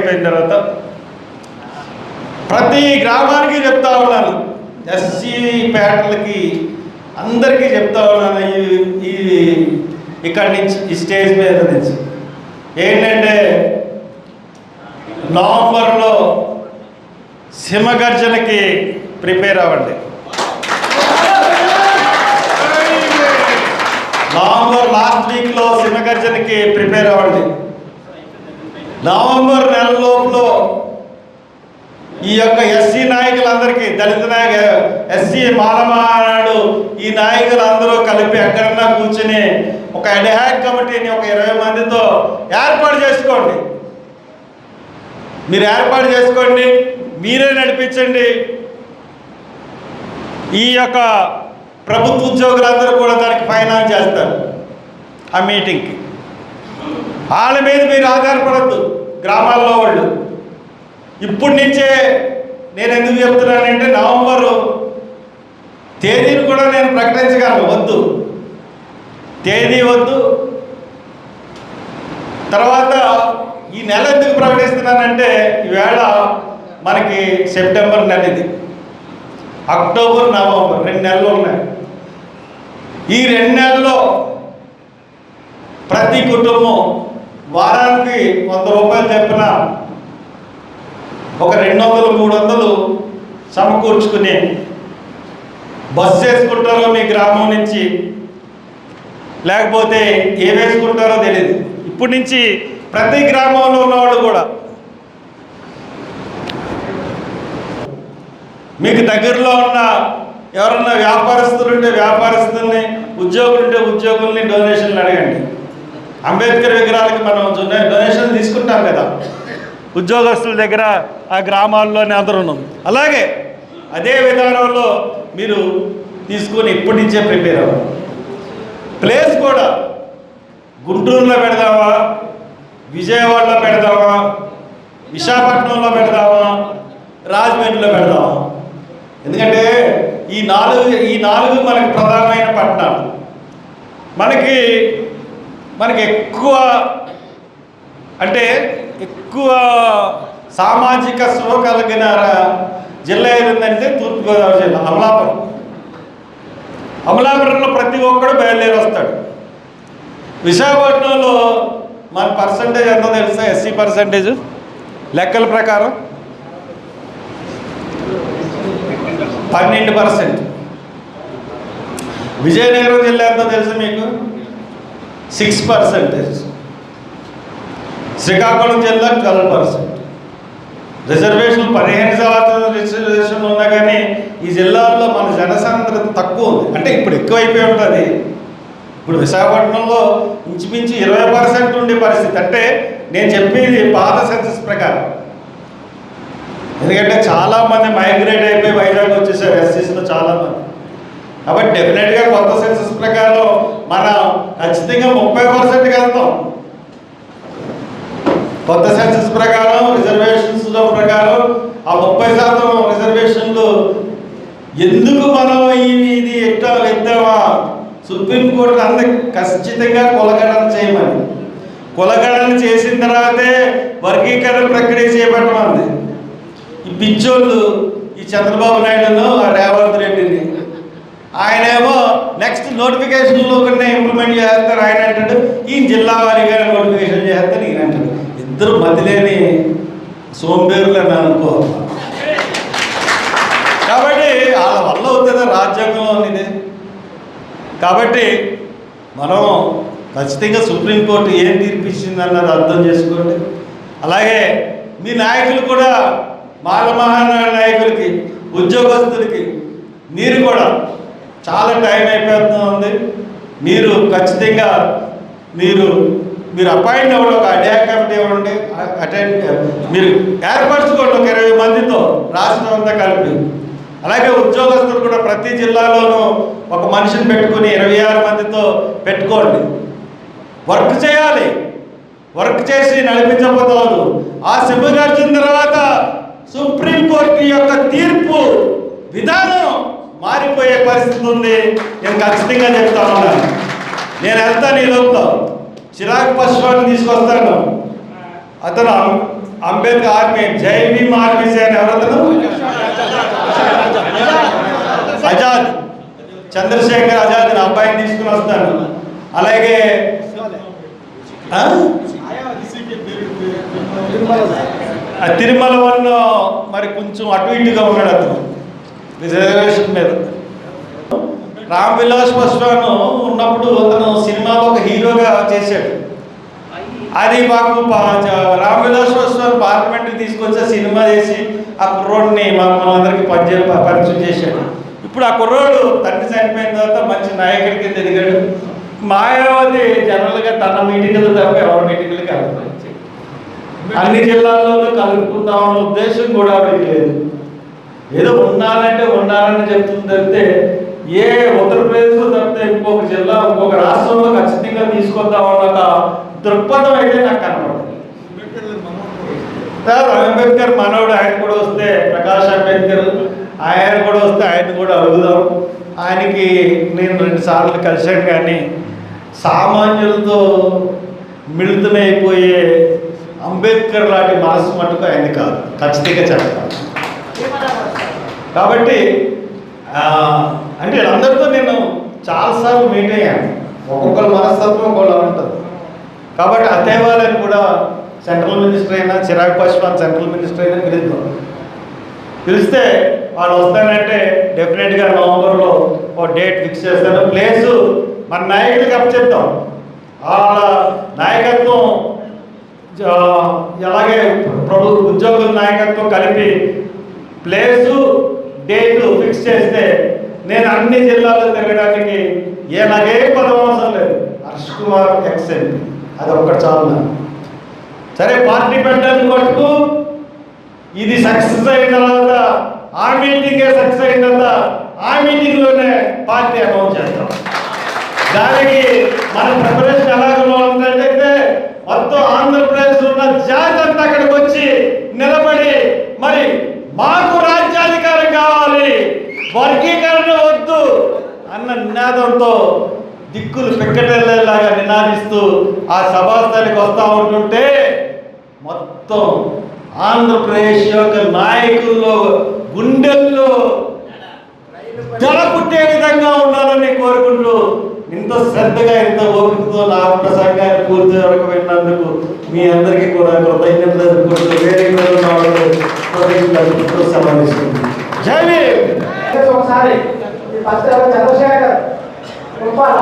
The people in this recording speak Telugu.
అయిపోయిన తర్వాత ప్రతి గ్రామానికి చెప్తా ఉన్నాను. ఎస్సీ పేటలకి అందరికీ చెప్తా ఉన్నాను ఈ ఈ ఇక్కడి నుంచి ఈ స్టేజ్ మీద నుంచి. ఏంటంటే నవంబర్లో సింహగర్జనకి ప్రిపేర్ అవ్వండి. నవంబర్ లాస్ట్ వీక్లో సింహగర్జనకి ప్రిపేర్ అవ్వండి. నవంబర్ నెల లోపల ఈ యొక్క ఎస్సీ నాయకులందరికీ దళిత నాయక ఎస్సీ మాలమానాడు ఈ నాయకులందరూ కలిపి ఎక్కడన్నా కూర్చుని ఒక అడ్హాక్ కమిటీని ఒక ఇరవై మందితో ఏర్పాటు చేసుకోండి. మీరు ఏర్పాటు చేసుకోండి మీరే నడిపించండి. ఈ యొక్క ప్రభుత్వ ఉద్యోగులందరూ కూడా దానికి ఫైనాన్స్ చేస్తారు ఆ మీటింగ్కి. వాళ్ళ మీద మీరు ఆధారపడద్దు. గ్రామాల్లో వాళ్ళు. ఇప్పటి నుంచే నేను ఎందుకు చెప్తున్నానంటే నవంబరు తేదీని కూడా నేను ప్రకటించగలను వద్దు. తేదీ వద్దు. తర్వాత ఈ నెల ఎందుకు ప్రకటిస్తున్నానంటే ఈవేళ మనకి సెప్టెంబర్ నెల ఇది అక్టోబర్ నవంబర్ రెండు నెలలు ఉన్నాయి. ఈ రెండు నెలల్లో ప్రతి కుటుంబం వారానికి వంద రూపాయలు చెప్పిన ఒక రెండు వందలు మూడు వందలు సమకూర్చుకుని బస్సు వేసుకుంటారో మీ గ్రామం నుంచి లేకపోతే ఏ వేసుకుంటారో తెలియదు ఇప్పటి నుంచి ప్రతి గ్రామంలో ఉన్నవాళ్ళు కూడా మీకు దగ్గరలో ఉన్న ఎవరన్నా వ్యాపారస్తులు ఉంటే వ్యాపారస్తుల్ని ఉద్యోగులు ఉంటే ఉద్యోగుల్ని డొనేషన్లు అడగండి. అంబేద్కర్ విగ్రహాలకి మనం డొనేషన్ తీసుకుంటాం కదా. ఉద్యోగస్తుల దగ్గర ఆ గ్రామాల్లోనే అందరూ ఉన్నాం. అలాగే అదే విధానంలో మీరు తీసుకొని ఇప్పటి నుంచే ప్రిపేర్ అవ్వాలి. ప్లేస్ కూడా గుంటూరులో పెడదామా విజయవాడలో పెడదామా విశాఖపట్నంలో పెడదామా రాజమండ్రిలో పెడదామా? ఎందుకంటే ఈ నాలుగు ఈ నాలుగు మనకి ప్రధానమైన పట్టణాలు. మనకి మనకి ఎక్కువ అంటే ఎక్కువ సామాజిక శుభ కలిగిన జిల్లా ఏదంటే తూర్పుగోదావరి జిల్లా అమలాపురం. అమలాపురంలో ప్రతి ఒక్కడు బయలుదేరి వస్తాడు విశాఖపట్నంలో మన పర్సంటేజ్ ఎంతో తెలుసా? ఎస్సీ పర్సంటేజ్ లెక్కల ప్రకారం? పన్నెండు పర్సెంట్ విజయనగరం జిల్లా ఎంతో తెలుసు మీకు? సిక్స్ పర్సెంటేజ్ శ్రీకాకుళం జిల్లా ట్వెల్వ్ పర్సెంట్ రిజర్వేషన్ పదిహేను శాతం రిజర్వేషన్ ఉన్నా కానీ ఈ జిల్లాల్లో మన జనసాంద్రత తక్కువ ఉంది. అంటే ఇప్పుడు ఎక్కువైపోయి ఉంటుంది. ఇప్పుడు విశాఖపట్నంలో ఇంచుమించు ఇరవై పర్సెంట్ ఉండే పరిస్థితి. అంటే నేను చెప్పేది పాత సెన్సెస్ ప్రకారం. ఎందుకంటే చాలామంది మైగ్రేట్ అయిపోయి వైజాగ్ వచ్చేసారు ఎస్సీస్లో చాలామంది. కాబట్టి డెఫినెట్గా కొత్త సెన్సస్ ప్రకారం మనం ఖచ్చితంగా ముప్పై పర్సెంట్కి వెళ్తాం కొత్త సెన్సస్ ప్రకారం రిజర్వేషన్స్లో ప్రకారం ఆ ముప్పై శాతం రిజర్వేషన్లు ఎందుకు మనం ఇది ఎట్టా ఎత్తామా? సుప్రీంకోర్టు అంత ఖచ్చితంగా కులగణన చేయమని. కులగణన చేసిన తర్వాతే వర్గీకరణ ప్రక్రియ చేపట్టమంది. ఈ పిచ్చోళ్ళు ఈ చంద్రబాబు నాయుడును ఆ రేవంత్ రెడ్డిని ఆయనేమో నెక్స్ట్ నోటిఫికేషన్లో కొన్ని ఇంప్లిమెంట్ చేస్తారు. ఆయన అంటాడు ఈ జిల్లా వారిగా నోటిఫికేషన్ చేస్తారు. ఈయన అంటాడు ఇద్దరు మతిలేని సోంబేరులు అని అనుకో. కాబట్టి వాళ్ళ వల్ల అవుతుందా? రాజ్యాంగంలో ఇది కాబట్టి మనం ఖచ్చితంగా సుప్రీంకోర్టు ఏం తీర్పిచ్చింది అన్నది అర్థం చేసుకోండి. అలాగే మీ నాయకులు కూడా మాల మహానాడు నాయకులకి ఉద్యోగస్తులకి మీరు కూడా చాలా టైం అయిపోతుంది మీరు ఖచ్చితంగా మీరు మీరు అపాయింట్ అవ్వడం ఒక అడ్యా కమిటీ ఇవ్వండి అటెండ్ మీరు ఏర్పరచుకోండి ఒక ఇరవై మందితో రాష్ట్రం అంతా కలిపి. అలాగే ఉద్యోగస్తులు కూడా ప్రతి జిల్లాలోనూ ఒక మనిషిని పెట్టుకొని ఇరవై ఆరు మందితో పెట్టుకోండి. వర్క్ చేయాలి. వర్క్ చేసి నడిపించబోతారు. ఆ సభ గడిచిన తర్వాత సుప్రీంకోర్టు యొక్క తీర్పు విధానం మారిపోయే పరిస్థితి ఉంది. నేను ఖచ్చితంగా చెప్తా ఉన్నాను. నేను వెళ్తాను ఈ లోపల. చిరాకు పశువాన్ని తీసుకొస్తాను. అతను అంబేద్కర్ ఆర్మీ జై భీమ్ ఆర్మీ అని ఎవరతను? ఆజాద్ చంద్రశేఖర్ ఆజాద్ నా అబ్బాయిని తీసుకుని వస్తాను. అలాగే తిరుమల వన్ మరి కొంచెం అటు ఇటుగా ఉన్నాడు అతను. రిజర్వేషన్ మీద. రామ్ విలాస్ పాస్వాన్ ఉన్నప్పుడు అతను సినిమాలో ఒక హీరోగా చేశాడు. అది మాకు రామ్ విలాస్ పాస్వాన్ పార్లమెంట్కి తీసుకొచ్చి సినిమా చేసి ఆ కుర్రోడిని మాకు మనందరికీ పరిచయం పరిచయం చేశాడు. ఇప్పుడు ఆ కుర్రోడు తండ్రి చనిపోయిన తర్వాత మంచి నాయకుడికి తిరిగాడు ఎదిగాడు. మాయావతి జనరల్గా తన మీటింగ్లు తప్ప ఎవరి మీటింగ్లకి వెళ్తాడు అన్ని జిల్లాల్లోనూ కలుపుకుందామన్న ఉద్దేశం కూడా లేదు. ఏదో ఉండాలంటే ఉండాలని చెప్తుంది తప్పితే ఏ ఉత్తరప్రదేశ్ తప్పితే ఇంకొక జిల్లా ఇంకొక రాష్ట్రంలో ఖచ్చితంగా తీసుకొద్దామన్న ఒక దృక్పథం అయితే నాకు కనబడుతుంది. అంబేద్కర్ మనవుడు ఆయన కూడా వస్తే ప్రకాష్ అంబేద్కర్ ఆయన కూడా వస్తే ఆయన కూడా అడుగుదాం. ఆయనకి నేను రెండు సార్లు కలిశాను కానీ సామాన్యులతో మిళితమైపోయే అంబేద్కర్ లాంటి మనసు మటుకు ఆయన కాదు. ఖచ్చితంగా చెప్తాను కాబట్టి అంటే అందరితో నేను చాలాసార్లు మీట్ అయ్యాను. ఒక్కొక్కరు మనస్తత్వం కూడా ఉంటుంది కాబట్టి అతేవాలని కూడా సెంట్రల్ మినిస్టర్ అయినా చిరాగ్ పాస్వాన్ సెంట్రల్ మినిస్టర్ అయినా పిలుద్దాం. పిలిస్తే వాళ్ళు వస్తానంటే డెఫినెట్గా నవంబర్లో ఒక డేట్ ఫిక్స్ చేస్తాను ప్లేసు మన నాయకుడికి అప్పచెప్తాం. వాళ్ళ నాయకత్వం ఎలాగే ప్రభు ఉద్యోగుల నాయకత్వం కలిపి ప్లేసు డేట్లు ఫిక్స్ చేస్తే నేను అన్ని జిల్లాల్లో తిరగడానికి ఏ పదవసరం పదం లేదు. హర్ష్ కుమార్ ఎక్స్ అది ఒక్కటి చాలు సరే పార్టీ పెట్టాలని కొట్టుకు. ఇది సక్సెస్ అయిన తర్వాత ఆ మీటింగే సక్సెస్ అయిన తర్వాత ఆ మీటింగ్లోనే పార్టీ అనౌన్స్ చేస్తాం దానికి మన ప్రిపరేషన్ ఎలాగో ఉందంటే మొత్తం ఆంధ్రప్రదేశ్ ఉన్న జాతి అంతా అక్కడికి వచ్చి నిలబడి మరి మాకు రా వర్గీకరణ వద్దు అన్న నినాదంతో దిక్కులు పిక్కటెళ్ళేలాగా నినాదిస్తూ ఆ సభాస్థలికి వస్తూ ఉంటుంటే మొత్తం ఆంధ్రప్రదేశ్ యొక్క నాయకుల్లో గుండెల్లో జలపుట్టే పుట్టే విధంగా ఉండాలని కోరుకుంటూ ఇంత శ్రద్ధగా ఇంత ఓపికతో నా ప్రసంగాన్ని పూర్తి వరకు విన్నందుకు మీ అందరికీ కూడా కృతజ్ఞతలు వేరే వాళ్ళు కృతజ్ఞతలు సంబంధిస్తుంది జై భీమ్! ఒకసారి ఈ ఫస్ట్ చంద్రశేఖర్ కృపాల.